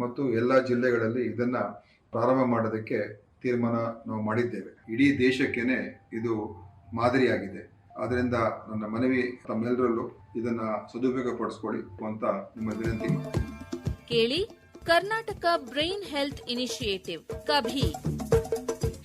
ಮತ್ತು ಎಲ್ಲ ಜಿಲ್ಲೆಗಳಲ್ಲಿ ಇದನ್ನ ಪ್ರಾರಂಭ ಮಾಡೋದಕ್ಕೆ ತೀರ್ಮಾನ ನಾವು ಮಾಡಿದ್ದೇವೆ. ಇಡೀ ದೇಶಕ್ಕೇನೆ ಇದು ಮಾದರಿಯಾಗಿದೆ. ಆದ್ದರಿಂದ ನನ್ನ ಮನವಿ ತಮ್ಮೆಲ್ಲರಲ್ಲೂ ಇದನ್ನ ಸದುಪಯೋಗ ಪಡಿಸ್ಕೊಳ್ಳಿ ಅಂತ ನಿಮ್ಮ ವಿನಂತಿ. ಕೇಳಿ Karnataka brain health initiative KaBHI.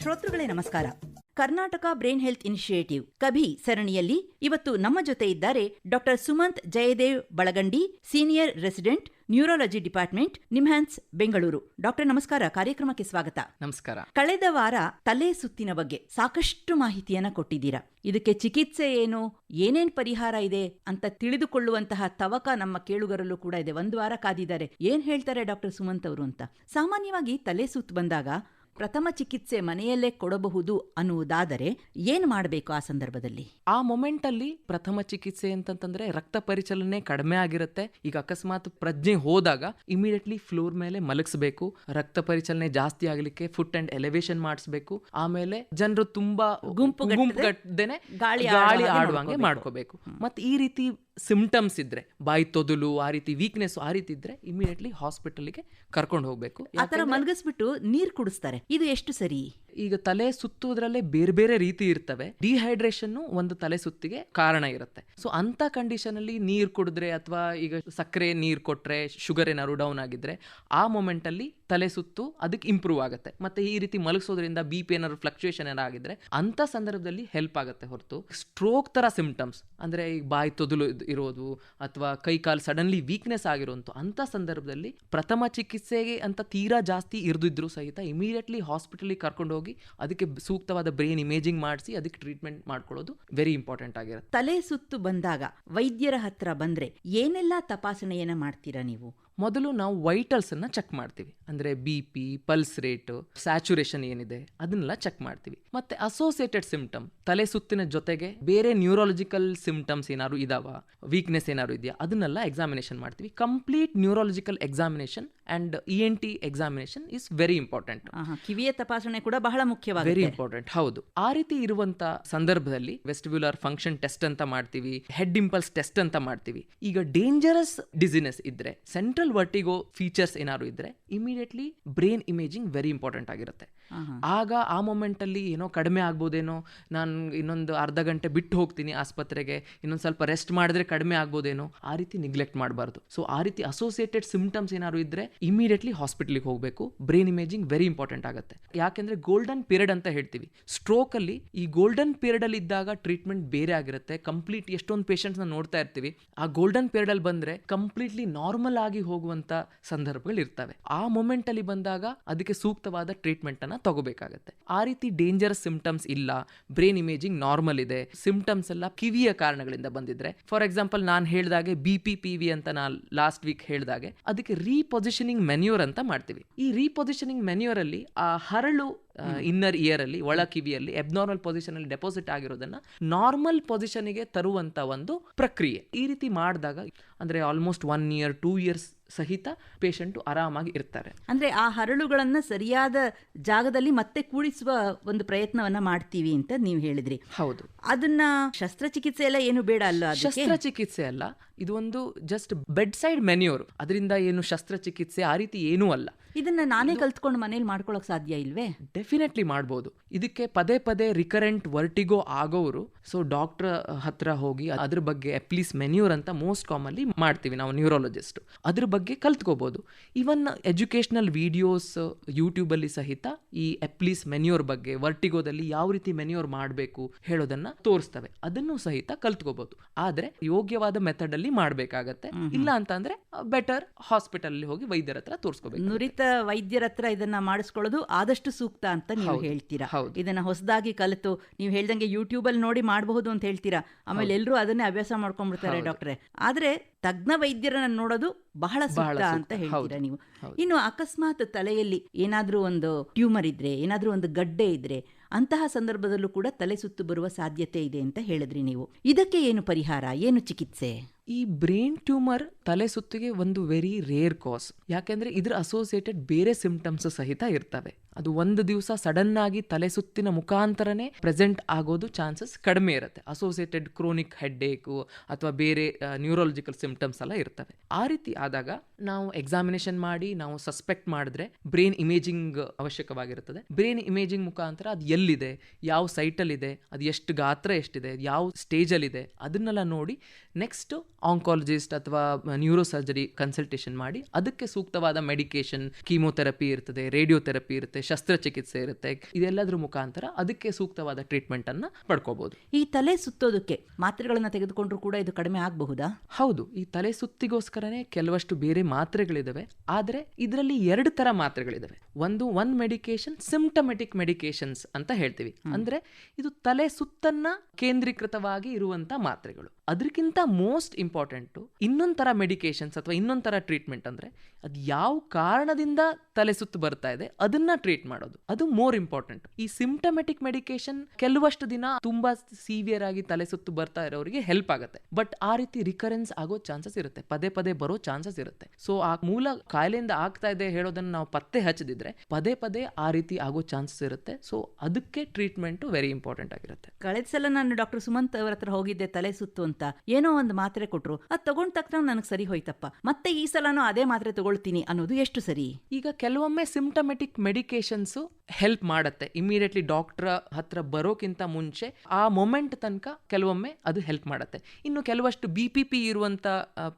ಶ್ರೋತೃಗಳೇ ನಮಸ್ಕಾರ. Karnataka brain health initiative KaBHI ಸರಣಿಯಲ್ಲಿ ಇವತ್ತು ನಮ್ಮ ಜೊತೆ ಇದ್ದಾರೆ doctor Sumanth Jayadev Balagandi senior resident neurology department NIMHANS Bengaluru doctor ನಮಸ್ಕಾರ. ಕಾರ್ಯಕ್ರಮಕ್ಕೆ ಸ್ವಾಗತ. ನಮಸ್ಕಾರ. ಕಳೆದ ವಾರ ತಲೆ ಸುತ್ತಿನ ಬಗ್ಗೆ ಸಾಕಷ್ಟು ಮಾಹಿತಿಯನ್ನ ಕೊಟ್ಟಿದ್ದೀರಾ? ಇದಕ್ಕೆ ಚಿಕಿತ್ಸೆ ಏನು? ಏನೇನ್ ಪರಿಹಾರ ಇದೆ ಅಂತ ತಿಳಿದುಕೊಳ್ಳುವಂತಹ ತವಕ ನಮ್ಮ ಕೇಳುಗರಲ್ಲೂ ಕೂಡ ಇದೆ. ಒಂದು ವಾರ ಕಾದಿದ್ದಾರೆ. ಏನ್ ಹೇಳ್ತಾರೆ ಡಾಕ್ಟರ್ ಸುಮಂತ್ ಅವರು ಅಂತ? ಸಾಮಾನ್ಯವಾಗಿ ತಲೆ ಸುತ್ತು ಬಂದಾಗ ಪ್ರಥಮ ಚಿಕಿತ್ಸೆ ಮನೆಯಲ್ಲೇ ಕೊಡಬಹುದು ಅನ್ನುವುದಾದರೆ ಏನು ಮಾಡಬೇಕು ಆ ಸಂದರ್ಭದಲ್ಲಿ? ಆ ಮೊಮೆಂಟ್ ಅಲ್ಲಿ ಪ್ರಥಮ ಚಿಕಿತ್ಸೆ ಅಂತಂತಂದ್ರೆ ರಕ್ತ ಪರಿಚಲನೆ ಕಡಿಮೆ ಆಗಿರುತ್ತೆ. ಈಗ ಅಕಸ್ಮಾತ್ ಪ್ರಜ್ಞೆ ಹೋದಾಗ ಇಮಿಡಿಯೇಟ್ಲಿ ಫ್ಲೋರ್ ಮೇಲೆ ಮಲಗಿಸಬೇಕು. ರಕ್ತ ಪರಿಚಲನೆ ಜಾಸ್ತಿ ಆಗಲಿಕ್ಕೆ ಫುಟ್ ಅಂಡ್ ಎಲಿವೇಶನ್ ಮಾಡಿಸ್ಬೇಕು. ಆಮೇಲೆ ಜನರು ತುಂಬಾ ಗುಂಪು ಕಟ್ಟದೇನೆ ಗಾಳಿ ಗಾಳಿ ಆಡುವಂಗೆ ಮಾಡ್ಕೋಬೇಕು. ಮತ್ತೆ ಈ ರೀತಿ ಸಿಂಪ್ಟಮ್ಸ್ ಇದ್ರೆ ಬಾಯಿ ತೊದಲು ಆ ರೀತಿ ವೀಕ್ನೆಸ್ ಆ ರೀತಿ ಇದ್ರೆ ಇಮಿಡಿಯೇಟ್ಲಿ ಹಾಸ್ಪಿಟಲ್ಗೆ ಕರ್ಕೊಂಡು ಹೋಗ್ಬೇಕು. ಆತರ ಮಲಗಿಸ್ಬಿಟ್ಟು ನೀರ್ ಕುಡಿಸ್ತಾರೆ. ಇದು ಎಷ್ಟು ಸರಿ? ಈಗ ತಲೆ ಸುತ್ತುವುದರಲ್ಲೇ ಬೇರೆ ಬೇರೆ ರೀತಿ ಇರ್ತವೆ. ಡಿಹೈಡ್ರೇಷನ್ ಒಂದು ತಲೆ ಸುತ್ತಿಗೆ ಕಾರಣ ಇರುತ್ತೆ. ಸೊ ಅಂತ ಕಂಡೀಷನ್ ಅಲ್ಲಿ ನೀರ್ ಕುಡಿದ್ರೆ ಅಥವಾ ಈಗ ಸಕ್ಕರೆ ನೀರ್ ಕೊಟ್ರೆ ಶುಗರ್ ಏನಾದ್ರು ಡೌನ್ ಆಗಿದ್ರೆ, ಆ ಮೊಮೆಂಟ್ ಅಲ್ಲಿ ತಲೆ ಸುತ್ತು ಅದಕ್ಕೆ ಇಂಪ್ರೂವ್ ಆಗುತ್ತೆ. ಮತ್ತೆ ಈ ರೀತಿ ಮಲಗಿಸೋದ್ರಿಂದ ಬಿ ಪಿ ಏನಾದ್ರು ಫ್ಲಕ್ಚುಯೇಷನ್ ಏನಾಗಿದ್ರೆ ಅಂತ ಸಂದರ್ಭದಲ್ಲಿ ಹೆಲ್ಪ್ ಆಗುತ್ತೆ ಹೊರತು. ಸ್ಟ್ರೋಕ್ ತರ ಸಿಂಪ್ಟಮ್ಸ್ ಅಂದ್ರೆ ಈಗ ಬಾಯಿ ತೊದಲು ಇರೋದು ಅಥವಾ ಕೈ ಕಾಲು ಸಡನ್ಲಿ ವೀಕ್ನೆಸ್ ಆಗಿರುವಂತ ಅಂತ ಸಂದರ್ಭದಲ್ಲಿ ಪ್ರಥಮ ಚಿಕಿತ್ಸೆಗೆ ಅಂತ ತೀರಾ ಜಾಸ್ತಿ ಇರ್ದಿದ್ರು ಸಹಿತ ಇಮಿಡಿಯೇಟ್ಲಿ ಹಾಸ್ಪಿಟಲ್ಗೆ ಕರ್ಕೊಂಡು ಅದಕ್ಕೆ ಸೂಕ್ತವಾದ ಬ್ರೈನ್ ಇಮೇಜಿಂಗ್ ಮಾಡಿಸಿ ಅದಕ್ಕೆ ಟ್ರೀಟ್ಮೆಂಟ್ ಮಾಡ್ಕೊಳ್ಳೋದು ವೆರಿ ಇಂಪಾರ್ಟೆಂಟ್ ಆಗಿರುತ್ತೆ. ತಲೆ ಸುತ್ತು ಬಂದಾಗ ವೈದ್ಯರ ಹತ್ರ ಬಂದ್ರೆ ಏನೆಲ್ಲ ತಪಾಸಣೆಯನ್ನ ಮಾಡ್ತೀರಾ ನೀವು? ಮೊದಲು ನಾವು ವೈಟಲ್ಸ್ ಅನ್ನ ಚೆಕ್ ಮಾಡ್ತೀವಿ. ಅಂದ್ರೆ B P pulse rate saturation ಏನಿದೆ ಅದನ್ನೆಲ್ಲ ಚೆಕ್ ಮಾಡ್ತೀವಿ. ಮತ್ತೆ ಅಸೋಸಿಯೇಟೆಡ್ ಸಿಂಪ್ಟಮ್ ತಲೆ ಸುತ್ತಿನ ಜೊತೆಗೆ ಬೇರೆ ನ್ಯೂರಾಲಜಿಕಲ್ ಸಿಂಪ್ಟಮ್ಸ್ ಏನಾದ್ರು ಇದಾವ ವೀಕ್ನೆಸ್ ಏನಾದ್ರು ಇದೆಯಾ ಅದನ್ನೆಲ್ಲ ಎಕ್ಸಾಮಿನೇಷನ್ ಮಾಡ್ತೀವಿ. Complete neurological examination and E N T examination is very important ಕಿವಿಯ ತಪಾಸಣೆ ಕೂಡ ಬಹಳ ವೆರಿ ಇಂಪಾರ್ಟೆಂಟ್ ಹೌದು. ಆ ರೀತಿ ಇರುವಂತ ಸಂದರ್ಭದಲ್ಲಿ ವೆಸ್ಟಿಬ್ಯುಲರ್ ಫಂಕ್ಷನ್ ಟೆಸ್ಟ್ ಅಂತ ಮಾಡ್ತೀವಿ ಹೆಡ್ ಇಂಪಲ್ಸ್ ಟೆಸ್ಟ್ ಅಂತ ಮಾಡ್ತೀವಿ. ಈಗ ಡೇಂಜರಸ್ ಡಿಸಿನೆಸ್ ಇದ್ರೆ ಸೆಂಟ್ರಲ್ ವರ್ಟಿಗೋ ಫೀಚರ್ಸ್ ಏನಾದ್ರು ಇದ್ರೆ immediately brain imaging very important ಆಗಿರುತ್ತೆ. ಆಗ ಆ ಮೊಮೆಂಟಲ್ಲಿ ಏನೋ ಕಡಿಮೆ ಆಗ್ಬೋದೇನೋ, ನಾನು ಇನ್ನೊಂದು ಅರ್ಧ ಗಂಟೆ ಬಿಟ್ಟು ಹೋಗ್ತೀನಿ ಆಸ್ಪತ್ರೆಗೆ, ಇನ್ನೊಂದು ಸ್ವಲ್ಪ ರೆಸ್ಟ್ ಮಾಡಿದ್ರೆ ಕಡಿಮೆ ಆಗ್ಬೋದೇನೋ, ಆ ರೀತಿ ನಿಗ್ಲೆಕ್ಟ್ ಮಾಡಬಾರ್ದು. ಸೊ ಆ ರೀತಿ ಅಸೋಸಿಯೇಟೆಡ್ ಸಿಂಪ್ಟಮ್ಸ್ ಏನಾದ್ರು ಇದ್ರೆ ಇಮಿಡಿಯೇಟ್ಲಿ ಹಾಸ್ಪಿಟ್ಲಿಗೆ ಹೋಗಬೇಕು. ಬ್ರೈನ್ ಇಮೇಜಿಂಗ್ ವೆರಿ ಇಂಪಾರ್ಟೆಂಟ್ ಆಗುತ್ತೆ. ಯಾಕೆಂದ್ರೆ ಗೋಲ್ಡನ್ ಪೀರಿಯಡ್ ಅಂತ ಹೇಳ್ತೀವಿ. ಸ್ಟ್ರೋಕ್ ಅಲ್ಲಿ ಈ ಗೋಲ್ಡನ್ ಪೀರಿಯಡ್ ಅಲ್ಲಿ ಇದ್ದಾಗ ಟ್ರೀಟ್ಮೆಂಟ್ ಬೇರೆ ಆಗಿರುತ್ತೆ. ಕಂಪ್ಲೀಟ್ ಎಷ್ಟೊಂದು ಪೇಷಂಟ್ಸ್ ನೋಡ್ತಾ ಇರ್ತೀವಿ. ಆ ಗೋಲ್ಡನ್ ಪೀರಿಯಡ್ ಅಲ್ಲಿ ಬಂದ್ರೆ ಕಂಪ್ಲೀಟ್ಲಿ ನಾರ್ಮಲ್ ಆಗಿ ಹೋಗುವಂತ ಸಂದರ್ಭಗಳು ಇರ್ತವೆ ಆ ಮೊಮೆಂಟ್ ಅಲ್ಲಿ ಬಂದಾಗ ಅದಕ್ಕೆ ಸೂಕ್ತವಾದ ಟ್ರೀಟ್ಮೆಂಟ್ ಅನ್ನ ತಗೋಬೇಕಾಗತ್ತೆ. ಆ ರೀತಿ ಡೇಂಜರಸ್ ಸಿಂಪ್ಟಮ್ಸ್ ಇಲ್ಲ. ಬ್ರೈನ್ ಇಮೇಜಿಂಗ್ ನಾರ್ಮಲ್ ಇದೆ. ಸಿಂಪ್ಟಮ್ಸ್ ಎಲ್ಲ ಕಿವಿಯ ಕಾರಣಗಳಿಂದ ಬಂದಿದ್ರೆ. ಫಾರ್ ಎಕ್ಸಾಂಪಲ್ ನಾನು ಹೇಳಿದಾಗೆ ಬಿ ಪಿ ಪಿ ವಿ ಅಂತ ನಾನು ಲಾಸ್ಟ್ ವೀಕ್ ಹೇಳಿದಾಗೆ ಅದಕ್ಕೆ ರೀಪೊಸಿಷನಿಂಗ್ ಮೆನ್ಯೂರ್ ಅಂತ ಮಾಡ್ತೀವಿ. ಈ ರೀಪೊಸಿಷನಿಂಗ್ ಮೆನ್ಯೂರ್ ಅಲ್ಲಿ ಆ ಹರಳು ಇನ್ನರ್ ಇಯರ್ ಅಲ್ಲಿ ಒಳ ಕಿವಿಯಲ್ಲಿ ಎಬ್ನಾರ್ಮಲ್ ಪೊಸಿಷನ್ ಅಲ್ಲಿ ಡೆಪಾಸಿಟ್ ಆಗಿರೋದನ್ನ ನಾರ್ಮಲ್ ಪೊಸಿಷನ್ಗೆ ತರುವಂತ ಒಂದು ಪ್ರಕ್ರಿಯೆ. ಈ ರೀತಿ ಮಾಡಿದಾಗ ಅಂದ್ರೆ almost one year two years ಸಹಿತ ಪೇಷಂಟು ಆರಾಮಾಗಿ ಇರ್ತಾರೆ. ಅಂದ್ರೆ ಆ ಹರಳುಗಳನ್ನ ಸರಿಯಾದ ಜಾಗದಲ್ಲಿ ಮತ್ತೆ ಕೂಡಿಸುವ ಒಂದು ಪ್ರಯತ್ನವನ್ನ ಮಾಡ್ತೀವಿ ಅಂತ ನೀವು ಹೇಳಿದ್ರಿ. ಹೌದು. ಅದನ್ನ ಶಸ್ತ್ರಚಿಕಿತ್ಸೆ ಎಲ್ಲ ಏನು ಬೇಡ ಅಲ್ಲ ಶಸ್ತ್ರಚಿಕಿತ್ಸೆ ಅಲ್ಲ ಇದು ಒಂದು ಜಸ್ಟ್ ಬೆಡ್ ಸೈಡ್ ಮೆನ್ಯೂರ್ ಅದರಿಂದ ಏನು ಶಸ್ತ್ರಚಿಕಿತ್ಸೆ ಆ ರೀತಿ ಏನೂ ಅಲ್ಲ. ಇದನ್ನ ನಾನೇ ಕಲ್ತ್ಕೊಂಡು ಮನೇಲಿ ಮಾಡ್ಕೊಳಕ್ ಸಾಧ್ಯ ಇಲ್ವೇ? ಡೆಫಿನೆಟ್ಲಿ ಮಾಡ್ಬೋದು. ಇದಕ್ಕೆ ಪದೇ ಪದೇ ರಿಕರೆಂಟ್ ವರ್ಟಿಗೋ ಆಗೋರು ಸೊ ಡಾಕ್ಟರ್ ಹತ್ರ ಹೋಗಿ ಅದ್ರ ಬಗ್ಗೆ ಅಪ್ಲೀಸ್ ಮೆನ್ಯೂರ್ ಅಂತ ಮೋಸ್ಟ್ ಕಾಮನ್ಲಿ ಮಾಡ್ತೀವಿ ನಾವು ನ್ಯೂರಾಲಜಿಸ್ಟ್ ಅದ್ರ ಬಗ್ಗೆ ಕಲ್ತ್ಕೋಬಹುದು ಇವನ್ ಎಜುಕೇಶನಲ್ ವಿಡಿಯೋಸ್ ಯೂಟ್ಯೂಬಲ್ಲಿ ಸಹಿತ ಈ ಅಪ್ಲೀಸ್ ಮೆನ್ಯೂರ್ ಬಗ್ಗೆ ವರ್ಟಿಗೋದಲ್ಲಿ ಯಾವ ರೀತಿ ಮೆನ್ಯೂರ್ ಮಾಡಬೇಕು ಹೇಳೋದನ್ನ ತೋರಿಸ್ತವೆ. ಅದನ್ನು ಸಹಿತ ಕಲ್ತ್ಕೋಬಹುದು ಆದ್ರೆ ಯೋಗ್ಯವಾದ ಮೆಥಡ್ ಅಲ್ಲಿ ಮಾಡಬೇಕಾಗತ್ತೆ. ಇಲ್ಲ ಅಂತಂದ್ರೆ ಬೆಟರ್ ಹಾಸ್ಪಿಟಲ್ ಹೋಗಿ ವೈದ್ಯರ ಹತ್ರ ತೋರಿಸ್ಕೋಬೇಕು ನುರಿತ ವೈದ್ಯರ ಹತ್ರ ಇದನ್ನ ಮಾಡಿಸ್ಕೊಳ್ಳೋದು ಆದಷ್ಟು ಸೂಕ್ತ ಅಂತ ನೀವು ಹೇಳ್ತೀರಾ. ಇದನ್ನ ಹೊಸದಾಗಿ ಕಲಿತು ನೀವು ಹೇಳ್ದಂಗೆ ಯೂಟ್ಯೂಬ್ ಅಲ್ಲಿ ನೋಡಿ ಮಾಡಬಹುದು ಅಂತ ಹೇಳ್ತೀರಾ? ಆಮೇಲೆ ಎಲ್ಲರೂ ಅದನ್ನೇ ಅಭ್ಯಾಸ ಮಾಡ್ಕೊಂಡ್ಬಿಡ್ತಾರೆ. ಡಾಕ್ಟ್ರೆ. ಆದ್ರೆ ತಜ್ಞ ವೈದ್ಯರನ್ನ ನೋಡೋದು ಬಹಳ ಸೂಕ್ತ, ಅಂತ ಹೇಳ್ತೀರಾ ನೀವು? ಇನ್ನು ಅಕಸ್ಮಾತ್ ತಲೆಯಲ್ಲಿ ಏನಾದ್ರೂ ಒಂದು ಟ್ಯೂಮರ್ ಇದ್ರೆ ಏನಾದ್ರೂ ಒಂದು ಗಡ್ಡೆ ಇದ್ರೆ ಅಂತಹ ಸಂದರ್ಭದಲ್ಲೂ ಕೂಡ ತಲೆ ಸುತ್ತು ಬರುವ ಸಾಧ್ಯತೆ ಇದೆ ಅಂತ ಹೇಳಿದ್ರಿ ನೀವು. ಇದಕ್ಕೆ ಏನು ಪರಿಹಾರ? ಏನು ಚಿಕಿತ್ಸೆ? ಈ ಬ್ರೈನ್ ಟ್ಯೂಮರ್ ತಲೆ ಸುತ್ತಿಗೆ ಒಂದು ವೆರಿ ರೇರ್ ಕಾಸ್ ಯಾಕೆಂದ್ರೆ ಇದ್ರ ಅಸೋಸಿಯೇಟೆಡ್ ಬೇರೆ ಸಿಂಪ್ಟಮ್ಸ್ ಸಹಿತ ಇರ್ತವೆ. ಅದು ಒಂದು ದಿವಸ ಸಡನ್ ಆಗಿ ತಲೆ ಸುತ್ತಿನ ಮುಖಾಂತರನೇ ಪ್ರೆಸೆಂಟ್ ಆಗೋದು ಚಾನ್ಸಸ್ ಕಡಿಮೆ ಇರುತ್ತೆ. ಅಸೋಸಿಯೇಟೆಡ್ ಕ್ರೋನಿಕ್ ಹೆಡ್ಡೇಕು ಅಥವಾ ಬೇರೆ ನ್ಯೂರಾಲಜಿಕಲ್ ಸಿಂಪ್ಟಮ್ಸ್ ಎಲ್ಲ ಇರ್ತವೆ. ಆ ರೀತಿ ಆದಾಗ ನಾವು ಎಕ್ಸಾಮಿನೇಷನ್ ಮಾಡಿ, ನಾವು ಸಸ್ಪೆಕ್ಟ್ ಮಾಡಿದ್ರೆ ಬ್ರೈನ್ ಇಮೇಜಿಂಗ್ ಅವಶ್ಯಕವಾಗಿರುತ್ತದೆ ಬ್ರೈನ್ ಇಮೇಜಿಂಗ್ ಮುಖಾಂತರ ಅದು ಎಲ್ಲಿದೆ, ಯಾವ ಸೈಟಲ್ಲಿದೆ ಅದು ಎಷ್ಟು ಗಾತ್ರ ಎಷ್ಟಿದೆ, ಯಾವ ಸ್ಟೇಜಲ್ಲಿದೆ ಅದನ್ನೆಲ್ಲ ನೋಡಿ ನೆಕ್ಸ್ಟ್ ಆಂಕಾಲಜಿಸ್ಟ್ ಅಥವಾ ನ್ಯೂರೋ ಸರ್ಜರಿ ಕನ್ಸಲ್ಟೇಷನ್ ಮಾಡಿ ಅದಕ್ಕೆ ಸೂಕ್ತವಾದ ಮೆಡಿಕೇಶನ್ ಕೀಮೋಥೆರಪಿ ಇರ್ತದೆ ರೇಡಿಯೋಥೆರಪಿ ಇರುತ್ತೆ ಶಸ್ತ್ರಚಿಕಿತ್ಸೆ ಇರುತ್ತೆ ಇದೆಲ್ಲದರ ಮುಖಾಂತರ ಅದಕ್ಕೆ ಸೂಕ್ತವಾದ ಟ್ರೀಟ್ಮೆಂಟ್ ಅನ್ನ ಪಡ್ಕೋಬಹುದು ಈ ತಲೆ ಸುತ್ತೋದಕ್ಕೆ ಮಾತ್ರೆಗಳನ್ನ ತೆಗೆದುಕೊಂಡ್ರು ಕೂಡ ಇದು ಕಡಿಮೆ ಆಗಬಹುದಾ? ಹೌದು ಈ ತಲೆ ಸುತ್ತಿಗೋಸ್ಕರನೇ ಕೆಲವಷ್ಟು ಬೇರೆ ಮಾತ್ರೆಗಳಿದಾವೆ ಆದರೆ ಇದರಲ್ಲಿ ಎರಡು ತರ ಮಾತ್ರೆಗಳಿದಾವೆ. ಒಂದು ಒನ್ ಮೆಡಿಕೇಶನ್ ಸಿಂಪ್ಟಮೆಟಿಕ್ ಮೆಡಿಕೇಶನ್ಸ್ ಅಂತ ಹೇಳ್ತೀವಿ. ಅಂದ್ರೆ ಇದು ತಲೆ ಸುತ್ತನ್ನ ಕೇಂದ್ರೀಕೃತವಾಗಿ ಇರುವಂತ ಮಾತ್ರೆಗಳು. ಅದಕ್ಕಿಂತ ಮೋಸ್ಟ್ ಇಂಪಾರ್ಟೆಂಟು ಇನ್ನೊಂದ್ ಇನ್ನೊಂಥರ ಮೆಡಿಕೇಶನ್ಸ್ ಅಥವಾ ಇನ್ನೊಂಥರ ಟ್ರೀಟ್ಮೆಂಟ್ ಅಂದ್ರೆ ಅದು ಯಾವ ಕಾರಣದಿಂದ ತಲೆ ಸುತ್ತು ಬರ್ತಾ ಇದೆ ಅದನ್ನ ಟ್ರೀಟ್ ಮಾಡೋದು. ಅದು ಮೋರ್ ಇಂಪಾರ್ಟೆಂಟ್. ಈ ಸಿಂಪ್ಟಮೆಟಿಕ್ ಮೆಡಿಕೇಶನ್ ಕೆಲವಷ್ಟು ದಿನ ತುಂಬಾ ಸಿವಿಯರ್ ಆಗಿ ತಲೆ ಸುತ್ತು ಬರ್ತಾ ಇರೋರಿಗೆ ಹೆಲ್ಪ್ ಆಗುತ್ತೆ. ಬಟ್ ಆ ರೀತಿ ರಿಕರೆನ್ಸ್ ಆಗೋ ಚಾನ್ಸಸ್ ಇರುತ್ತೆ. ಪದೇ ಪದೇ ಬರೋ ಚಾನ್ಸಸ್ ಇರುತ್ತೆ. ಸೊ ಆ ಮೂಲ ಕಾಯಿಲೆಯಿಂದ ಆಗ್ತಾ ಇದೆ ಹೇಳೋದನ್ನ ನಾವು ಪತ್ತೆ ಹಚ್ಚದಿದ್ರೆ ಪದೇ ಪದೇ ಆ ರೀತಿ ಆಗೋ ಚಾನ್ಸಸ್ ಇರುತ್ತೆ. ಸೊ ಅದಕ್ಕೆ ಟ್ರೀಟ್ಮೆಂಟ್ ವೆರಿ ಇಂಪಾರ್ಟೆಂಟ್ ಆಗಿರುತ್ತೆ. ಕಳೆದ ಸಲ ನಾನು ಡಾಕ್ಟರ್ ಸುಮಂತ್ ಅವರ ಹತ್ರ ಹೋಗಿದ್ದೆ ತಲೆ ಸುತ್ತು ಅಂತ. ಏನೋ ಒಂದು ಮಾತ್ರೆ ಕೊಟ್ರು. ಅದ್ ತಗೊಂಡ ತಕ್ಷಣ ನನಗೆ ಸರಿ ಹೋಯ್ತಪ್ಪ. ಮತ್ತೆ ಈ ಸಲನೂ ಅದೇ ಮಾತ್ರೆ ತಗೊಳ್ತೀನಿ ಅನ್ನೋದು ಎಷ್ಟು ಸರಿ? ಈಗ ಕೆಲವೊಮ್ಮೆ ಸಿಮ್ಟಮೆಟಿಕ್ ಮೆಡಿಕೇಶನ್ಸ್ ಹೆಲ್ಪ್ ಮಾಡುತ್ತೆ. ಇಮಿಡಿಯೇಟ್ಲಿ ಡಾಕ್ಟರ್ ಹತ್ರ ಬರೋಕ್ಕಿಂತ ಮುಂಚೆ ಆ ಮೊಮೆಂಟ್ ತನಕ ಕೆಲವೊಮ್ಮೆ ಅದು ಹೆಲ್ಪ್ ಮಾಡುತ್ತೆ. ಇನ್ನು ಕೆಲವಷ್ಟು ಬಿ ಪಿ ಪಿ ಇರುವಂತ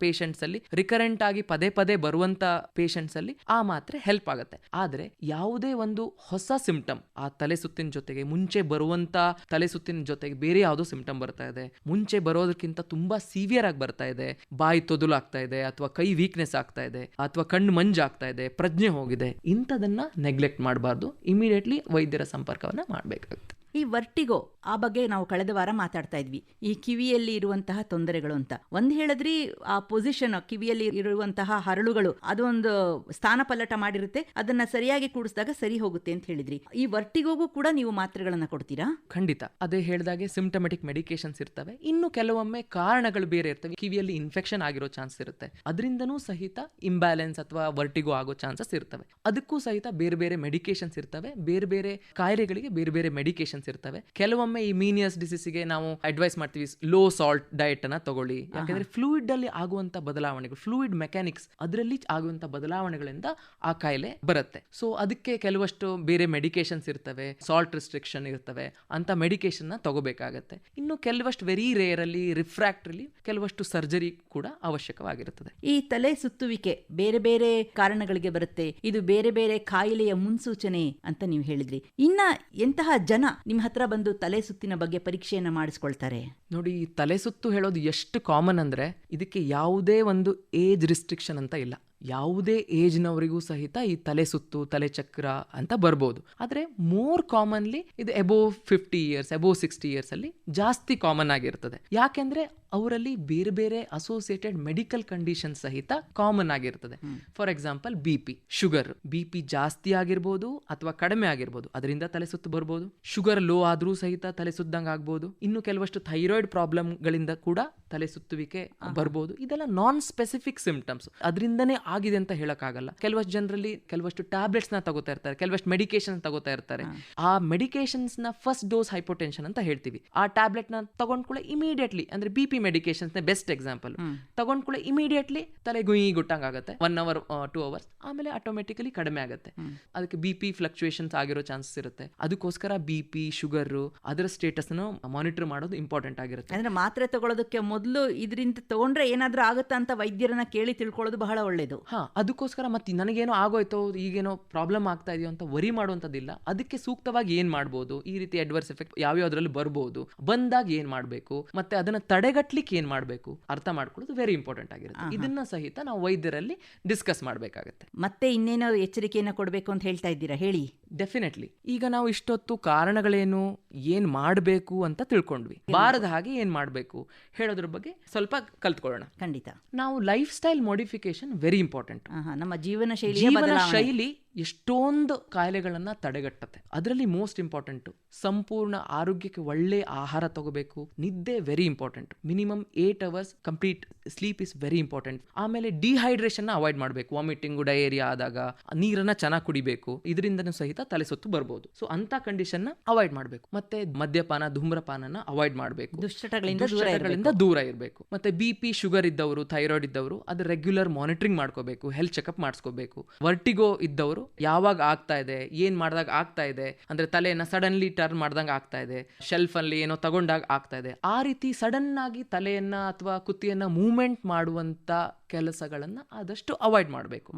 ಪೇಷಂಟ್ಸ್ ಅಲ್ಲಿ ರಿಕರೆಂಟ್ ಆಗಿ ಪದೇ ಪದೇ ಬರುವಂತ ಪೇಷಂಟ್ಸ್ ಅಲ್ಲಿ ಆ ಮಾತ್ರೆ ಹೆಲ್ಪ್ ಆಗುತ್ತೆ. ಆದ್ರೆ ಯಾವುದೇ ಒಂದು ಹೊಸ ಸಿಂಪ್ಟಮ್, ಆ ತಲೆ ಸುತ್ತಿನ ಜೊತೆಗೆ ಮುಂಚೆ ಬರುವಂತ ತಲೆ ಸುತ್ತಿನ ಜೊತೆಗೆ ಬೇರೆ ಯಾವುದೋ ಸಿಂಪ್ಟಮ್ ಬರ್ತಾ ಇದೆ. ಮುಂಚೆ ಬರೋದಕ್ಕಿಂತ ತುಂಬಾ ಸಿವಿಯರ್ ಆಗಿ ಬರ್ತಾ ಇದೆ, ಬಾಯಿ ತೊದಲಾಗ್ತಾ ಇದೆ, ಅಥವಾ ಕೈ ವೀಕ್ನೆಸ್ ಆಗ್ತಾ ಇದೆ, ಅಥವಾ ಕಣ್ಣು ಮಂಜಾಗ್ತಾ ಇದೆ, ಪ್ರಜ್ಞೆ ಹೋಗಿದೆ, ಇಂಥದನ್ನ ನೆಗ್ಲೆಕ್ಟ್ ಮಾಡಬಾರ್ದು. ಇಮಿಡಿಯೇಟ್ಲಿ ವೈದ್ಯರ ಸಂಪರ್ಕವನ್ನ ಮಾಡಬೇಕಾಗುತ್ತೆ. ಈ ವರ್ಟಿಗೋ, ಆ ಬಗ್ಗೆ ನಾವು ಕಳೆದ ವಾರ ಮಾತಾಡ್ತಾ ಇದ್ವಿ. ಈ ಕಿವಿಯಲ್ಲಿ ಇರುವಂತಹ ತೊಂದರೆಗಳು ಅಂತ. ಒಂದ್ ಹೇಳಿದ್ರಿ, ಆ ಪೊಸಿಷನ್ ಕಿವಿಯಲ್ಲಿ ಇರುವಂತಹ ಹರಳುಗಳು ಅದೊಂದು ಸ್ಥಾನ ಪಲ್ಲಟ ಮಾಡಿರುತ್ತೆ, ಅದನ್ನ ಸರಿಯಾಗಿ ಕೂಡಿಸಿದಾಗ ಸರಿ ಹೋಗುತ್ತೆ ಅಂತ ಹೇಳಿದ್ರಿ. ಈ ವರ್ಟಿಗೋಗೂ ಕೂಡ ನೀವು ಮಾತ್ರೆಗಳನ್ನ ಕೊಡ್ತೀರಾ? ಖಂಡಿತ. ಅದೇ ಹೇಳಿದಾಗೆ ಸಿಂಪ್ಟಮೆಟಿಕ್ ಮೆಡಿಕೇಶನ್ಸ್ ಇರ್ತವೆ. ಇನ್ನು ಕೆಲವೊಮ್ಮೆ ಕಾರಣಗಳು ಬೇರೆ ಇರ್ತವೆ. ಕಿವಿಯಲ್ಲಿ ಇನ್ಫೆಕ್ಷನ್ ಆಗಿರೋ ಚಾನ್ಸ್ ಇರುತ್ತೆ. ಅದರಿಂದನೂ ಸಹಿತ ಇಂಬ್ಯಾಲೆನ್ಸ್ ಅಥವಾ ವರ್ಟಿಗೋ ಆಗೋ ಚಾನ್ಸಸ್ ಇರ್ತವೆ. ಅದಕ್ಕೂ ಸಹಿತ ಬೇರೆ ಬೇರೆ ಮೆಡಿಕೇಶನ್ಸ್ ಇರ್ತವೆ. ಬೇರೆ ಬೇರೆ ಕಾಯಿಲೆಗಳಿಗೆ ಬೇರೆ ಬೇರೆ ಮೆಡಿಕೇಶನ್ಸ್ ಇರ್ತವೆ. ಕೆಲವೊಮ್ಮೆ ಈ ಮೀನಿಯಸ್ ಡಿಸೀಸ್ಗೆ ನಾವು ಅಡ್ವೈಸ್ ಮಾಡ್ತೀವಿ ಲೋ ಸಾಲ್ಟ್ ಡಯಟ್ ಅನ್ನ ತಗೊಳ್ಳಿ. ಯಾಕಂದ್ರೆ ಫ್ಲೂಯಿಡ್ ಅಲ್ಲಿ ಆಗುವಂತ ಬದಲಾವಣೆಗಳು ಫ್ಲೂಯಿಡ್ ಮೆಕ್ಯಾನಿಕ್ಸ್ ಅದರಲ್ಲಿ ಆಗುವಂತ ಬದಲಾವಣೆಗಳಿಂದ ಆ ಕಾಯಿಲೆ ಬರುತ್ತೆ. ಸೊ ಅದಕ್ಕೆ ಕೆಲವಷ್ಟು ಬೇರೆ ಮೆಡಿಕೇಶನ್ಸ್ ಇರ್ತವೆ ಸಾಲ್ಟ್ ರಿಸ್ಟ್ರಿಕ್ಷನ್ ಇರ್ತವೆ ಅಂತ ಮೆಡಿಕೇಶನ್ನ ತಗೋಬೇಕಾಗತ್ತೆ. ಇನ್ನು ಕೆಲವಷ್ಟು ವೆರಿ ರೇರ್ ಅಲ್ಲಿ ರಿಫ್ರಾಕ್ಟ್ರಲ್ಲಿ ಕೆಲವಷ್ಟು ಸರ್ಜರಿ ಕೂಡ ಅವಶ್ಯಕವಾಗಿರುತ್ತದೆ. ಈ ತಲೆ ಸುತ್ತುವಿಕೆ ಬೇರೆ ಬೇರೆ ಕಾರಣಗಳಿಗೆ ಬರುತ್ತೆ. ಇದು ಬೇರೆ ಬೇರೆ ಕಾಯಿಲೆಯ ಮುನ್ಸೂಚನೆ ಅಂತ ನೀವು ಹೇಳಿದ್ರಿ. ಇನ್ನ ಎಂತಹ ಜನ ನಿಮ್ಮ ಹತ್ರ ಬಂದು ತಲೆ ಸುತ್ತಿನ ಬಗ್ಗೆ ಪರೀಕ್ಷೆಯನ್ನ ಮಾಡಿಸ್ಕೊಳ್ತಾರೆ. ನೋಡಿ, ಈ ತಲೆ ಸುತ್ತು ಹೇಳೋದು ಎಷ್ಟು ಕಾಮನ್ ಅಂದ್ರೆ ಇದಕ್ಕೆ ಯಾವುದೇ ಒಂದು ಏಜ್ ರಿಸ್ಟ್ರಿಕ್ಷನ್ ಅಂತ ಇಲ್ಲ. ಯಾವುದೇ ಏಜ್ನವರಿಗೂ ಸಹಿತ ಈ ತಲೆ ಸುತ್ತು ತಲೆ ಚಕ್ರ ಅಂತ ಬರ್ಬೋದು. ಆದರೆ ಮೋರ್ ಕಾಮನ್ಲಿ ಇದು above fifty years above sixty years ಅಲ್ಲಿ ಜಾಸ್ತಿ ಕಾಮನ್ ಆಗಿರ್ತದೆ. ಯಾಕೆಂದ್ರೆ ಅವರಲ್ಲಿ ಬೇರೆ ಬೇರೆ ಅಸೋಸಿಯೇಟೆಡ್ ಮೆಡಿಕಲ್ ಕಂಡೀಷನ್ ಸಹಿತ ಕಾಮನ್ ಆಗಿರ್ತದೆ. For example B P sugar. B P ಜಾಸ್ತಿ ಆಗಿರ್ಬೋದು ಅಥವಾ ಕಡಿಮೆ ಆಗಿರ್ಬೋದು. ಅದರಿಂದ ತಲೆ ಸುತ್ತು ಬರ್ಬೋದು. ಶುಗರ್ ಲೋ ಆದ್ರೂ ಸಹಿತ ತಲೆ ಸುತ್ತಂಗೆ ಆಗ್ಬೋದು. ಇನ್ನು ಕೆಲವಷ್ಟು ಥೈರಾಯ್ಡ್ ಪ್ರಾಬ್ಲಮ್ಗಳಿಂದ ಕೂಡ ತಲೆ ಸುತ್ತುವಿಕೆ ಬರ್ಬೋದು. ಇದೆಲ್ಲ ನಾನ್ ಸ್ಪೆಸಿಫಿಕ್ ಸಿಂಪ್ಟಮ್ಸ್. ಅದರಿಂದನೇ ಆಗಿದೆ ಅಂತ ಹೇಳಕ್ಕಾಗಲ್ಲ. ಕೆಲವಷ್ಟು ಜನರಲ್ಲಿ ಕೆಲವಷ್ಟು ಟ್ಯಾಬ್ಲೆಟ್ಸ್ನ ತಗೋತಾ ಇರ್ತಾರೆ ಕೆಲವಷ್ಟು ಮೆಡಿಕೇಶನ್ ತಗೋತಾ ಇರ್ತಾರೆ. ಆ ಮೆಡಿಕೇಶನ್ಸ್ನ ಫಸ್ಟ್ ಡೋಸ್ ಹೈಪೋಟೆನ್ಷನ್ ಅಂತ ಹೇಳ್ತೀವಿ. ಆ ಟ್ಯಾಬ್ಲೆಟ್ನ ತಗೊಂಡ್ಕೊಳ್ಳೆ ಇಮಿಡಿಯೇಟ್ಲಿ ಅಂದ್ರೆ ಬಿ ಪಿ ಮೆಡಿಕೇಶನ್ಸ್ನ ಬೆಸ್ಟ್ ಎಕ್ಸಾಂಪಲ್ ತಗೊಂಡ್ಕೊಳ್ಳೆ ಇಮಿಡಿಯೇಟ್ಲಿ ತಲೆ ಗುಯಿ ಗುಟ್ಟಂಗಾಗುತ್ತೆ ಒನ್ ಅವರ್ ಟೂ ಅವರ್ಸ್ ಆಮೇಲೆ ಆಟೋಮೆಟಿಕಲಿ ಕಡಿಮೆ ಆಗುತ್ತೆ. ಅದಕ್ಕೆ ಬಿ ಪಿ ಫ್ಲಕ್ಚುಯೇಷನ್ಸ್ ಆಗಿರೋ ಚಾನ್ಸಸ್ ಇರುತ್ತೆ. ಅದಕ್ಕೋಸ್ಕರ ಬಿ ಪಿ ಶುಗರ್ ಅದರ ಸ್ಟೇಟಸ್ ಮಾನಿಟರ್ ಮಾಡೋದು ಇಂಪಾರ್ಟೆಂಟ್ ಆಗಿರುತ್ತೆ. ಅಂದ್ರೆ ಮಾತ್ರೆ ತಗೊಳ್ಳೋದಕ್ಕೆ ಮೊದಲು ಇದರಿಂದ ತಗೊಂಡ್ರೆ ಏನಾದ್ರೂ ಆಗುತ್ತಾ ಅಂತ ವೈದ್ಯರನ್ನ ಕೇಳಿ ತಿಳ್ಕೊಳ್ಳೋದು ಬಹಳ ಒಳ್ಳೇದು. ಹಾ ಅದಕ್ಕೋಸ್ಕರ ಮತ್ತೆ ನನಗೇನೋ ಆಗೋಯ್ತೋ ಈಗೇನೋ ಪ್ರಾಬ್ಲಮ್ ಆಗ್ತಾ ಇದೆಯೋ ಅಂತ ವರಿ ಮಾಡುವಂಥದ್ದಿಲ್ಲ. ಅದಕ್ಕೆ ಸೂಕ್ತವಾಗಿ ಏನ್ ಮಾಡ್ಬೋದು? ಈ ರೀತಿ ಅಡ್ವರ್ಸ್ ಎಫೆಕ್ಟ್ ಯಾವ್ಯಾವ್ದ್ರಲ್ಲಿ ಬರ್ಬೋದು? ಬಂದಾಗ ಏನ್ ಮಾಡಬೇಕು? ಮತ್ತೆ ಅದನ್ನ ತಡೆಗಟ್ಟಲಿಕ್ಕೆ ಏನ್ ಮಾಡಬೇಕು? ಅರ್ಥ ಮಾಡ್ಕೊಳ್ಳೋದು ವೆರಿ ಇಂಪಾರ್ಟೆಂಟ್ ಆಗಿರುತ್ತೆ. ಇದನ್ನ ಸಹಿತ ನಾವು ವೈದ್ಯರಲ್ಲಿ ಡಿಸ್ಕಸ್ ಮಾಡಬೇಕಾಗುತ್ತೆ. ಮತ್ತೆ ಇನ್ನೇನೋ ಎಚ್ಚರಿಕೆಯನ್ನು ಕೊಡಬೇಕು ಅಂತ ಹೇಳ್ತಾ ಇದ್ದೀರಾ? ಹೇಳಿ. ಡೆಫಿನೆಟ್ಲಿ ಈಗ ನಾವು ಇಷ್ಟೊತ್ತು ಕಾರಣಗಳೇನು ಏನ್ ಮಾಡಬೇಕು ಅಂತ ತಿಳ್ಕೊಂಡ್ವಿ. ಬಾರದ ಹಾಗೆ ಏನ್ ಮಾಡಬೇಕು? ಹೇಳೋದ್ರ ಬಗ್ಗೆ ಸ್ವಲ್ಪ ಕಲ್ತ್ಕೊಳ್ಳೋಣ. ಖಂಡಿತ. ನಾವು lifestyle modification very important ನಮ್ಮ ಜೀವನ ಶೈಲಿ ಜೀವನ ಶೈಲಿ ಎಷ್ಟೊಂದು ಕಾಯಿಲೆಗಳನ್ನ ತಡೆಗಟ್ಟತ್ತೆ. ಅದರಲ್ಲಿ ಮೋಸ್ಟ್ ಇಂಪಾರ್ಟೆಂಟ್ ಸಂಪೂರ್ಣ ಆರೋಗ್ಯಕ್ಕೆ ಒಳ್ಳೆ ಆಹಾರ ತಗೋಬೇಕು. ನಿದ್ದೆ very important minimum eight hours complete sleep is very important ಆಮೇಲೆ ಡಿಹೈಡ್ರೇಷನ್ ಅವಾಯ್ಡ್ ಮಾಡಬೇಕು. ವಾಮಿಟಿಂಗ್ ಡಯೇರಿಯಾ ಆದಾಗ ನೀರನ್ನ ಚೆನ್ನಾಗಿ ಕುಡಿಬೇಕು. ಇದರಿಂದನೂ ಸಹಿತ ತಲೆ ಸುತ್ತು ಬರ್ಬೋದು. ಸೊ ಅಂತ ಕಂಡೀಷನ್ ಅವಾಯ್ಡ್ ಮಾಡಬೇಕು. ಮತ್ತೆ ಮದ್ಯಪಾನ ಧೂಮ್ರಪಾನನ ಅವಾಯ್ಡ್ ಮಾಡಬೇಕು. ದುಶ್ಚಟಗಳಿಂದ ದೂರ ಇರಬೇಕು. ಮತ್ತೆ ಬಿ ಪಿ ಶುಗರ್ ಇದ್ದವರು ಥೈರಾಯ್ಡ್ ಇದ್ದವರು ಅದು ರೆಗ್ಯುಲರ್ ಮಾನಿಟರಿಂಗ್ ಮಾಡ್ಕೋಬೇಕು ಹೆಲ್ತ್ ಚೆಕಪ್ ಮಾಡಿಸ್ಕೋಬೇಕು. ವರ್ಟಿಗೋ ಇದ್ದವರು ಯಾವಾಗ ಆಗ್ತಾ ಇದೆ ಏನ್ ಮಾಡಿದಾಗ ಆಗ್ತಾ ಇದೆ ಅಂದ್ರೆ ತಲೆಯನ್ನ ಸಡನ್ಲಿ ಟರ್ನ್ ಮಾಡ್ದಂಗ ಆಗ್ತಾ ಇದೆ ಶೆಲ್ಫ್ ಅಲ್ಲಿ ಏನೋ ತಗೊಂಡಾಗ ಆಗ್ತಾ ಇದೆ. ಆ ರೀತಿ ಸಡನ್ ಆಗಿ ತಲೆಯನ್ನ ಅಥವಾ ಕುತ್ತಿಯನ್ನ ಮೂವ್ಮೆಂಟ್ ಮಾಡುವಂತ ಕೆಲಸಗಳನ್ನ ಆದಷ್ಟು ಅವಾಯ್ಡ್ ಮಾಡಬೇಕು.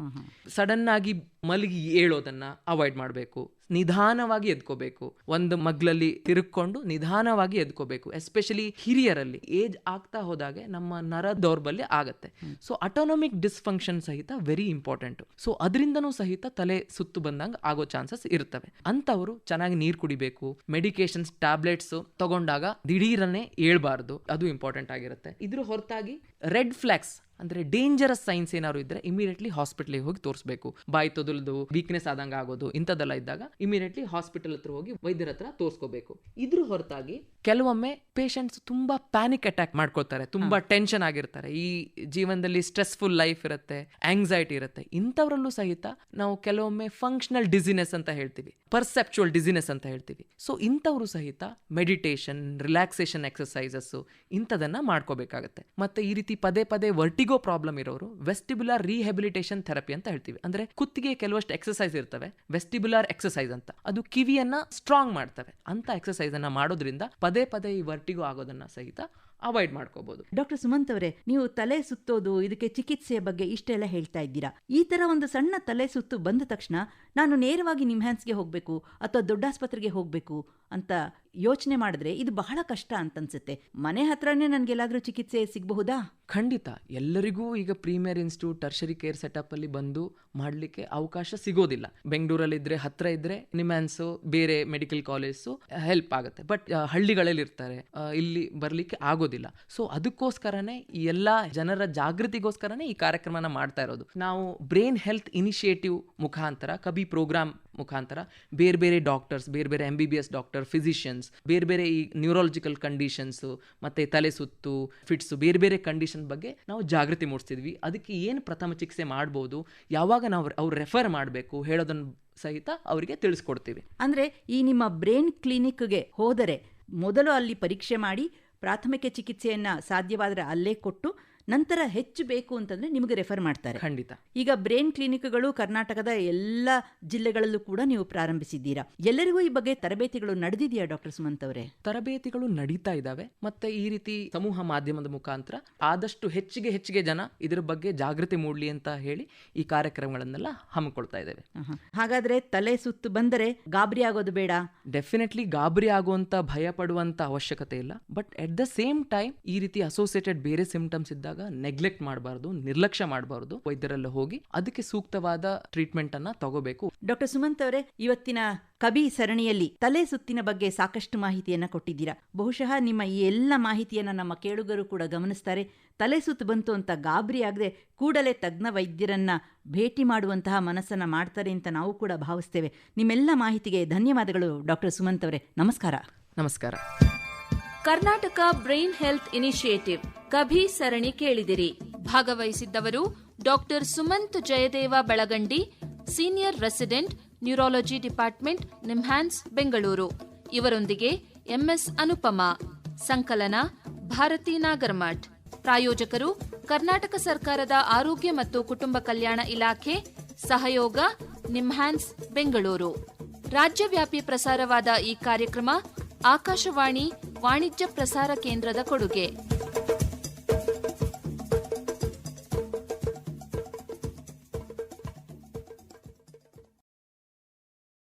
ಸಡನ್ ಆಗಿ ಮಲಗಿ ಏಳೋದನ್ನ ಅವಾಯ್ಡ್ ಮಾಡಬೇಕು. ನಿಧಾನವಾಗಿ ಎದ್ಕೋಬೇಕು. ಒಂದು ಮಗ್ಲಲ್ಲಿ ತಿರುಕೊಂಡು ನಿಧಾನವಾಗಿ ಎದ್ಕೋಬೇಕು ಎಸ್ಪೆಷಲಿ ಹಿರಿಯರಲ್ಲಿ. ಏಜ್ ಆಗ್ತಾ ಹೋದಾಗೆ ನಮ್ಮ ನರ ದೌರ್ಬಲ್ಯ ಆಗತ್ತೆ. ಸೊ ಅಟೋನಮಿಕ್ ಡಿಸ್ಫಂಕ್ಷನ್ ಸಹಿತ ವೆರಿ ಇಂಪಾರ್ಟೆಂಟ್ ಸೊ ಅದರಿಂದನೂ ಸಹಿತ ತಲೆ ಸುತ್ತು ಬಂದಂಗೆ ಆಗೋ ಚಾನ್ಸಸ್ ಇರ್ತವೆ. ಅಂತವರು ಚೆನ್ನಾಗಿ ನೀರು ಕುಡಿಬೇಕು ಮೆಡಿಕೇಶನ್ಸ್ ಟ್ಯಾಬ್ಲೆಟ್ಸ್ ತಗೊಂಡಾಗ ದಿಢೀರನೆ ಏಳ್ಬಾರ್ದು ಅದು ಇಂಪಾರ್ಟೆಂಟ್ ಆಗಿರುತ್ತೆ. ಇದ್ರ ಹೊರತಾಗಿ ರೆಡ್ ಫ್ಲಾಕ್ಸ್ ಅಂದ್ರೆ ಡೇಂಜರಸ್ ಸೈನ್ಸ್ ಏನಾದ್ರು ಇದ್ರೆ ಇಮಿಡಿಯೇಟ್ಲಿ ಹಾಸ್ಪಿಟಲ್ಗೆ ಹೋಗಿ ತೋರಿಸಬೇಕು. ಬಾಯಿ ತೊದಲ್ದು ವೀಕ್ನೆಸ್ ಆದಂಗ ಆಗೋದು ಇಂಥದ್ದೆಲ್ಲ ಇದ್ದಾಗ ಇಮಿಡಿಯೇಟ್ಲಿ ಹಾಸ್ಪಿಟಲ್ ಹತ್ರ ಹೋಗಿ ವೈದ್ಯರ ಹತ್ರ ತೋರಿಸ್ಕೋಬೇಕು. ಇದ್ರ ಹೊರತಾಗಿ ಕೆಲವೊಮ್ಮೆ ಪೇಷಂಟ್ಸ್ ತುಂಬಾ ಪ್ಯಾನಿಕ್ ಅಟ್ಯಾಕ್ ಮಾಡ್ಕೊಳ್ತಾರೆ ತುಂಬಾ ಟೆನ್ಷನ್ ಆಗಿರ್ತಾರೆ. ಈ ಜೀವನದಲ್ಲಿ ಸ್ಟ್ರೆಸ್ಫುಲ್ ಲೈಫ್ ಇರುತ್ತೆ ಆಂಗ್ಸೈಟಿ ಇರುತ್ತೆ. ಇಂಥವರಲ್ಲೂ ಸಹಿತ ನಾವು ಕೆಲವೊಮ್ಮೆ ಫಂಕ್ಷನಲ್ ಡಿಸಿನೆಸ್ ಅಂತ ಹೇಳ್ತೀವಿ ಪರ್ಸೆಪ್ಚುವಲ್ ಡಿಸಿನೆಸ್ ಅಂತ ಹೇಳ್ತೀವಿ. ಸೊ ಇಂಥವರು ಸಹಿತ ಮೆಡಿಟೇಷನ್ ರಿಲ್ಯಾಕ್ಸೇಷನ್ ಎಕ್ಸಸೈಸಸ್ ಇಂಥದನ್ನ ಮಾಡ್ಕೋಬೇಕಾಗತ್ತೆ. ಮತ್ತೆ ಈ ರೀತಿ ಪದೇ ಪದೇ ವರ್ಟಿಗೋ ಪ್ರಾಬ್ಲಮ್ ಇರೋರು ವೆಸ್ಟಿಬುಲಾರ್ ರಿಹೆಬಿಲಿಟೇಷನ್ ಥೆರಪಿ ಅಂತ ಹೇಳ್ತೀವಿ. ಅಂದ್ರೆ ಕುತ್ತಿಗೆ ಕೆಲವಷ್ಟು ಎಕ್ಸಸೈಸ್ ಇರ್ತವೆ. ವೆಸ್ಟಿಬುಲಾರ್ ಎಕ್ಸಸೈಸ್ ಅಂತ. ಅದು ಕಿವಿಯನ್ನ ಸ್ಟ್ರಾಂಗ್ ಮಾಡ್ತವೆ. ಅಂತ ಎಕ್ಸಸೈಸ್ ಅನ್ನ ಮಾಡೋದ್ರಿಂದ ಪದೇ ಪದೇ ಈ ವರ್ಟಿಗೋ ಆಗೋದನ್ನ ಸಹಿತ ಅವಾಯ್ಡ್ ಮಾಡ್ಕೋಬಹುದು ಡಾಕ್ಟರ್ ಸುಮಂತ್ ಅವರೇ, ನೀವು ತಲೆ ಸುತ್ತೋದು, ಇದಕ್ಕೆ ಚಿಕಿತ್ಸೆಯ ಬಗ್ಗೆ ಇಷ್ಟೆಲ್ಲ ಹೇಳ್ತಾ ಇದ್ದೀರಾ? ಈ ತರ ಒಂದು ಸಣ್ಣ ತಲೆ ಸುತ್ತು ಬಂದ ತಕ್ಷಣ ನಾನು ನೇರವಾಗಿ ನಿಮ್ಹ್ಯಾನ್ಸ್ಗೆ ಹೋಗಬೇಕು, ಅಥವಾ ದೊಡ್ಡ ಆಸ್ಪತ್ರೆಗೆ ಹೋಗಬೇಕು ಅಂತ ಯೋಚನೆ ಮಾಡಿದ್ರೆ ಇದು ಬಹಳ ಕಷ್ಟ ಅಂತ ಅನ್ಸುತ್ತೆ. ಮನೆ ಹತ್ರನೇ ನನ್ಗೆಲ್ಲಾದ್ರೂ ಚಿಕಿತ್ಸೆ ಸಿಗಬಹುದಾ? ಖಂಡಿತ. ಎಲ್ಲರಿಗೂ ಈಗ premier institute, tertiary care setup ಅಲ್ಲಿ ಬಂದು ಮಾಡಲಿಕ್ಕೆ ಅವಕಾಶ ಸಿಗೋದಿಲ್ಲ. ಬೆಂಗಳೂರಲ್ಲಿ ಇದ್ರೆ, ಹತ್ರ ಇದ್ರೆ ನಿಮ್ಯಾನ್ಸು, ಬೇರೆ ಮೆಡಿಕಲ್ ಕಾಲೇಜು ಹೆಲ್ಪ್ ಆಗುತ್ತೆ. ಬಟ್ ಹಳ್ಳಿಗಳಲ್ಲಿ ಇರ್ತಾರೆ. ಇಲ್ಲಿ ಬರಲಿಕ್ಕೆ ಆಗೋದಿಲ್ಲ. ಸೊ, ಅದಕ್ಕೋಸ್ಕರನೇ ಈ ಎಲ್ಲ ಜನರ ಜಾಗೃತಿಗೋಸ್ಕರನೇ ಈ ಕಾರ್ಯಕ್ರಮನ ಮಾಡ್ತಾ ಇರೋದು. ನಾವು ಬ್ರೈನ್ ಹೆಲ್ತ್ ಇನಿಷಿಯೇಟಿವ್ ಮುಖಾಂತರ, ಕಬಿ ಪ್ರೋಗ್ರಾಮ್ ಮುಖಾಂತರ ಬೇರೆ ಬೇರೆ ಡಾಕ್ಟರ್ಸ್ ಬೇರೆ ಬೇರೆ M B B S doctor physicians ಬೇರೆ ಬೇರೆ ಈ ನ್ಯೂರಾಲಜಿಕಲ್ ಕಂಡೀಷನ್ಸು ಮತ್ತೆ ತಲೆ ಸುತ್ತು ಫಿಟ್ಸು ಬೇರೆ ಬೇರೆ ಕಂಡೀಷನ್ ಬಗ್ಗೆ ನಾವು ಜಾಗೃತಿ ಮೂಡಿಸ್ತಿದ್ವಿ. ಅದಕ್ಕೆ ಏನು ಪ್ರಥಮ ಚಿಕಿತ್ಸೆ ಮಾಡ್ಬೋದು, ಯಾವಾಗ ನಾವು ಅವ್ರು ರೆಫರ್ ಮಾಡಬೇಕು ಹೇಳೋದನ್ನು ಸಹಿತ ಅವರಿಗೆ ತಿಳಿಸ್ಕೊಡ್ತೀವಿ. ಅಂದ್ರೆ ಈ ನಿಮ್ಮ ಬ್ರೈನ್ ಕ್ಲಿನಿಕ್ಗೆ ಹೋದರೆ ಮೊದಲು ಅಲ್ಲಿ ಪರೀಕ್ಷೆ ಮಾಡಿ ಪ್ರಾಥಮಿಕ ಚಿಕಿತ್ಸೆಯನ್ನ ಸಾಧ್ಯವಾದರೆ ಅಲ್ಲೇ ಕೊಟ್ಟು ನಂತರ ಹೆಚ್ಚು ಬೇಕು ಅಂತಂದ್ರೆ ನಿಮಗೆ ರೆಫರ್ ಮಾಡ್ತಾರೆ. ಖಂಡಿತ. ಈಗ ಬ್ರೈನ್ ಕ್ಲಿನಿಕ್ಗಳು ಕರ್ನಾಟಕದ ಎಲ್ಲ ಜಿಲ್ಲೆಗಳಲ್ಲೂ ಕೂಡ ನೀವು ಪ್ರಾರಂಭಿಸಿದ್ದೀರಾ? ಎಲ್ಲರಿಗೂ ಈ ಬಗ್ಗೆ ತರಬೇತಿಗಳು ನಡೆದಿದೆಯಾ ಡಾಕ್ಟರ್ ಸುಮಂತ್ ಅವರೇ? ತರಬೇತಿಗಳು ನಡೀತಾ ಇದ್ದಾವೆ ಮತ್ತೆ ಈ ರೀತಿ ಸಮೂಹ ಮಾಧ್ಯಮದ ಮುಖಾಂತರ ಆದಷ್ಟು ಹೆಚ್ಚಿಗೆ ಹೆಚ್ಚಿಗೆ ಜನ ಇದರ ಬಗ್ಗೆ ಜಾಗೃತಿ ಮೂಡಲಿ ಅಂತ ಹೇಳಿ ಈ ಕಾರ್ಯಕ್ರಮಗಳನ್ನೆಲ್ಲ ಹಮ್ಮಿಕೊಳ್ತಾ ಇದ್ದೇವೆ. ಹಾಗಾದ್ರೆ ತಲೆ ಸುತ್ತು ಬಂದರೆ ಗಾಬರಿ ಆಗೋದು ಬೇಡ? ಡೆಫಿನೆಟ್ಲಿ ಗಾಬರಿ ಆಗುವಂತ ಭಯ ಪಡುವಂತ ಅವಶ್ಯಕತೆ ಇಲ್ಲ. But at the same time ಈ ರೀತಿ ಅಸೋಸಿಯೇಟೆಡ್ ಬೇರೆ ಸಿಂಪ್ಟಮ್ಸ್ ಇದ್ದಾಗ ನೆಗ್ಲೆಕ್ಟ್ ಮಾಡಬಾರ್ದು ನಿರ್ಲಕ್ಷ್ಯ ಮಾಡಬಾರ್ದು ವೈದ್ಯರಲ್ಲಿ ಹೋಗಿ ಅದಕ್ಕೆ ಸೂಕ್ತವಾದ ಟ್ರೀಟ್ಮೆಂಟ್ ಅನ್ನ ತಗೋಬೇಕು. ಡಾಕ್ಟರ್ ಸುಮಂತ್ ಅವರೇ ಇವತ್ತಿನ ಕಬಿ ಸರಣಿಯಲ್ಲಿ ತಲೆ ಸುತ್ತಿನ ಬಗ್ಗೆ ಸಾಕಷ್ಟು ಮಾಹಿತಿಯನ್ನ ಕೊಟ್ಟಿದ್ದೀರಾ. ಬಹುಶಃ ನಿಮ್ಮ ಈ ಎಲ್ಲ ಮಾಹಿತಿಯನ್ನ ನಮ್ಮ ಕೇಳುಗರು ಕೂಡ ಗಮನಿಸ್ತಾರೆ. ತಲೆ ಸುತ್ತು ಬಂತು ಅಂತ ಗಾಬರಿ ಆಗದೆ ಕೂಡಲೇ ತಜ್ಞ ವೈದ್ಯರನ್ನ ಭೇಟಿ ಮಾಡುವಂತಹ ಮನಸ್ಸನ್ನ ಮಾಡ್ತಾರೆ ಅಂತ ನಾವು ಕೂಡ ಭಾವಿಸ್ತೇವೆ. ನಿಮ್ಮೆಲ್ಲ ಮಾಹಿತಿಗೆ ಧನ್ಯವಾದಗಳು ಡಾಕ್ಟರ್ ಸುಮಂತ್ ಅವರೇ. ನಮಸ್ಕಾರ. ನಮಸ್ಕಾರ. Karnataka brain health initiative KaBHI ಸರಣಿ ಕೇಳಿದಿರಿ. ಭಾಗವಹಿಸಿದ್ದವರು doctor Sumanth Jayadeva Belagandi, senior resident, neurology department, NIMHANS, Bengaluru. ಇವರೊಂದಿಗೆ ಎಂಎಸ್ ಅನುಪಮಾ, ಸಂಕಲನ, ಭಾರತಿ ನಾಗರ್ಮಠ್ ಪ್ರಾಯೋಜಕರು ಕರ್ನಾಟಕ ಸರ್ಕಾರದ ಆರೋಗ್ಯ ಮತ್ತು ಕುಟುಂಬ ಕಲ್ಯಾಣ ಇಲಾಖೆ, ಸಹಯೋಗ, ನಿಮ್ಹಾನ್ಸ್, ಬೆಂಗಳೂರು. ರಾಜ್ಯವ್ಯಾಪಿ ಪ್ರಸಾರವಾದ ಈ ಕಾರ್ಯಕ್ರಮ ಆಕಾಶವಾಣಿ ವಾಣಿಜ್ಯ ಪ್ರಸಾರ ಕೇಂದ್ರದ ಕೊಡುಗೆ.